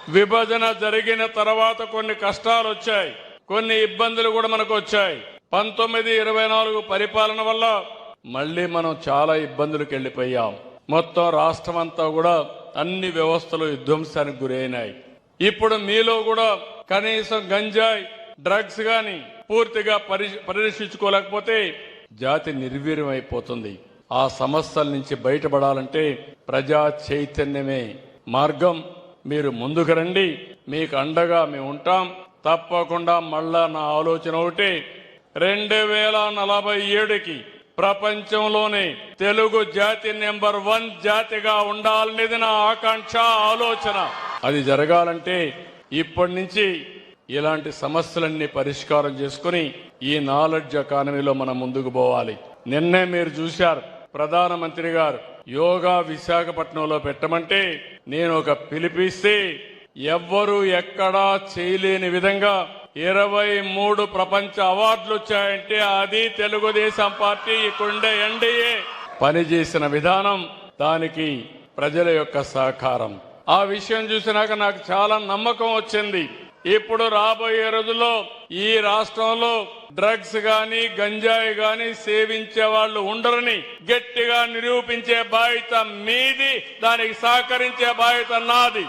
విభజన జరిగిన తర్వాత కొన్ని కష్టాలు వచ్చాయి. కొన్ని ఇబ్బందులు కూడా మనకు వచ్చాయి. పంతొమ్మిది ఇరవై నాలుగు పరిపాలన వల్ల మళ్ళీ మనం చాలా ఇబ్బందులకు వెళ్ళిపోయాం. మొత్తం రాష్ట్రం అంతా కూడా అన్ని వ్యవస్థలు విధ్వంసానికి గురైనాయి. ఇప్పుడు మీలో కూడా కనీసం గంజాయి డ్రగ్స్ గాని పూర్తిగా పరిరక్షించుకోలేకపోతే జాతి నిర్వీర్యం అయిపోతుంది ఆ సమస్యల నుంచి బయటపడాలంటే ప్రజా చైతన్యమే మార్గం. మీరు ముందుకు రండి. మీకు అండగా మేము ఉంటాం. తప్పకుండా మళ్ళా నా ఆలోచన ఒకటి. రెండు వేల నలభై ఏడుకి ప్రపంచంలోనే తెలుగు జాతి నెంబర్ వన్ జాతిగా ఉండాలనేది నా ఆకాంక్ష ఆలోచన. అది జరగాలంటే ఇప్పటి నుంచి ఇలాంటి సమస్యలన్నీ పరిష్కారం చేసుకుని ఈ నాలెడ్జ్ ఎకానమీలో మనం ముందుకు పోవాలి. నిన్నే మీరు చూశారు. ప్రధానమంత్రి గారు యోగా విశాఖపట్నంలో పెట్టమంటే నేను ఒక పిలిపిస్తే ఎవ్వరూ ఎక్కడా చేయలేని విధంగా ఇరవై మూడు ప్రపంచ అవార్డులు వచ్చాయంటే అది తెలుగుదేశం పార్టీ ఇక్కడుండే ఎన్డీఏ పనిచేసిన విధానం దానికి ప్రజల యొక్క సహకారం. ఆ విషయం చూసినాక నాకు చాలా నమ్మకం వచ్చింది. ఇప్పుడు రాబోయే రోజుల్లో ఈ రాష్ట్రంలో డ్రగ్స్ గాని గంజాయి గాని సేవించే వాళ్ళు ఉండరని గట్టిగా నిరూపించే బాధ్యత మీది దానికి సహకరించే బాధ్యత నాది.